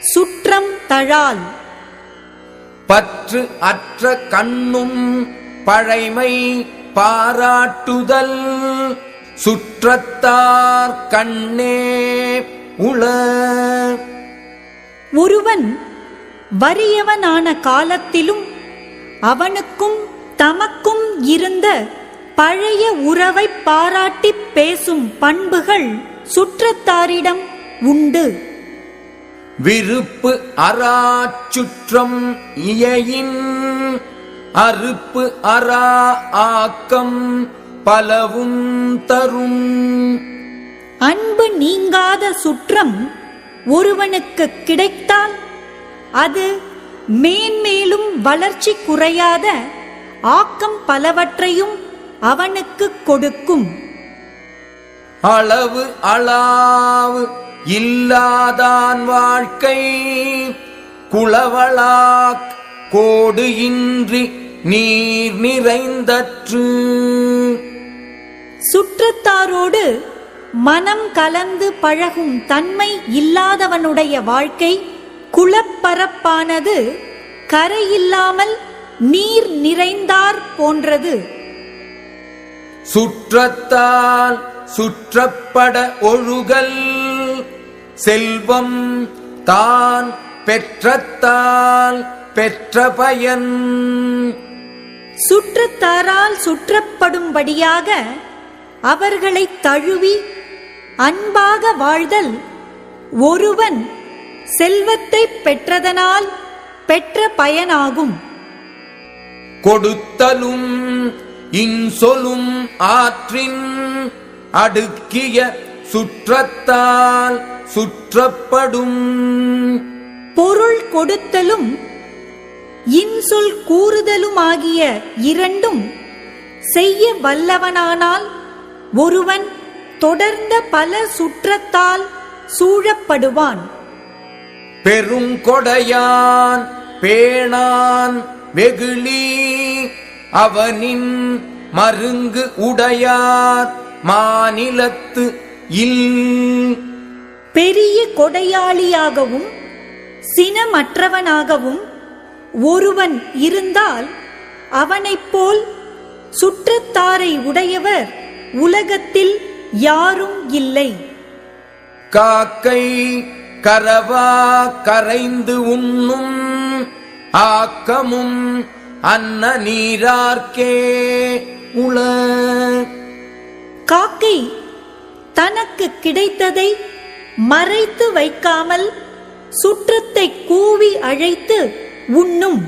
சுற்றம் தழால். பற்று அற்ற கண்ணும் பழைமை பாராட்டுதல். சுற்றத்தார் கண்ணே உள. ஒருவன் வறியவனான காலத்திலும் அவனுக்கும் தமக்கும் இருந்த பழைய உறவை பாராட்டிப் பேசும் பண்புகள் சுற்றத்தாரிடம் உண்டு. விருப்பு அறாச்சுற்றம் இயையின் அறுப்பு அறா ஆக்கம் பலவும் தரும். அன்பு நீங்காத சுற்றம் ஒருவனுக்கு கிடைத்தால் அது மேன்மேலும் வளர்ச்சி குறையாத ஆக்கம் பலவற்றையும் அவனுக்கு கொடுக்கும். அளவு அளவு இல்லாதான் வாழ்க்கை குளவளாக் கோடு இன்றி நீர் நிறைந்தற்று. சுற்றத்தாரோடு மனம் கலந்து பழகும் தன்மை இல்லாதவனுடைய வாழ்க்கை குளப்பரப்பானது கரையில்லாமல் நீர் நிறைந்தார் போன்றது. சுற்றத்தால் சுற்றப்பட ஒழுகல் செல்வம் தான் பெற்றத்தால் பெற்ற பயன். சுற்றத்தாரால் சுற்றப்படும்படியாக அவர்களை தழுவி அன்பாக வாழ்தல் ஒருவன் செல்வத்தை பெற்றதனால் பெற்ற பயனாகும். கொடுத்தலும் இன்சொலும் ஆற்றின் அடுக்கிய சுற்றத்தால் சுற்றப்படும். பொருள் கொடுத்தலும் இன்சொல் கூறுதலுமாகிய இரண்டும் செய்ய வல்லவனானால் ஒருவன் தொடர்ந்த பல சுற்றத்தால் சூழப்படுவான். பெருங்கொடையான் பேணான் வெகுளி அவனின் மருங்கு உடையார் மாநிலத்து இல். பெரிய கொடையாளியாகவும் சினமற்றவனாகவும் ஒருவன் இருந்தால் அவனைப் போல் சுற்றத்தாரை உடையவர் உலகத்தில் யாரும் இல்லை. காக்கை கரவா கரைந்து உண்ணும் ஆக்கமும் அன்ன நீரார்க்கே உள. காக்கை தனக்கு கிடைத்ததை மறைத்து வைக்காமல் சுற்றத்தை கூவி அழைத்து உண்ணும்.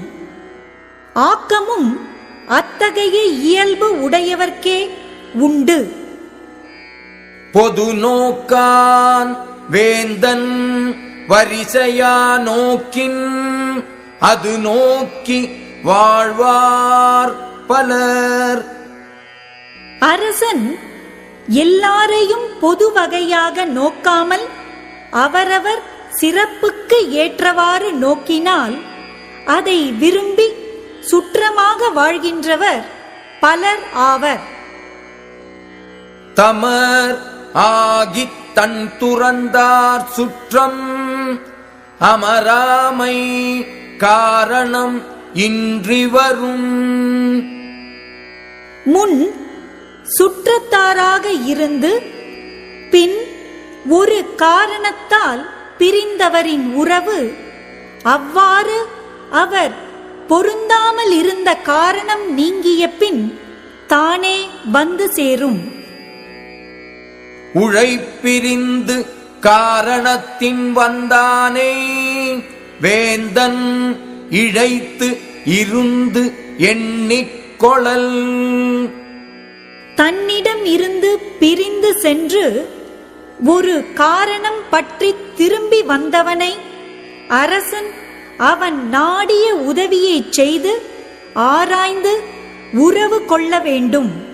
ஆக்கமும் அத்தகைய இயல்பு உடையவர்க்கே உண்டு. பொது நோக்கான் வேந்தன் வரிசையா நோக்கின் அது நோக்கி வாழ்வார் பலர். அரசன் எல்லாரையும் பொது வகையாக நோக்காமல் அவரவர் சிறப்புக்கு ஏற்றவாறு நோக்கினால் அதை விரும்பி சுற்றமாக வாழ்கின்றவர் பலர் ஆவர். தமர் ஆகித் தன் துறந்தார் சுற்றம் அமராமை காரணம் இன்றி வரும் முன் சுற்றத்தாராக இருந்து காரணத்தால் பிரிந்தவரின் உறவு அவ்வாறு அவர் பொருந்தாமல் இருந்த காரணம் நீங்கிய பின் தானே வந்து சேரும். உழைப்பிரிந்து காரணத்தின் வந்தானே வேந்தன் இழைத்து இருந்து எண்ணிக்கொளல் தன்னிடம் இருந்து பிரிந்து சென்று ஒரு காரணம் பற்றி திரும்பி வந்தவனை அரசன் அவன் நாடிய உதவியைச் செய்து ஆராய்ந்து உறவு கொள்ள வேண்டும்.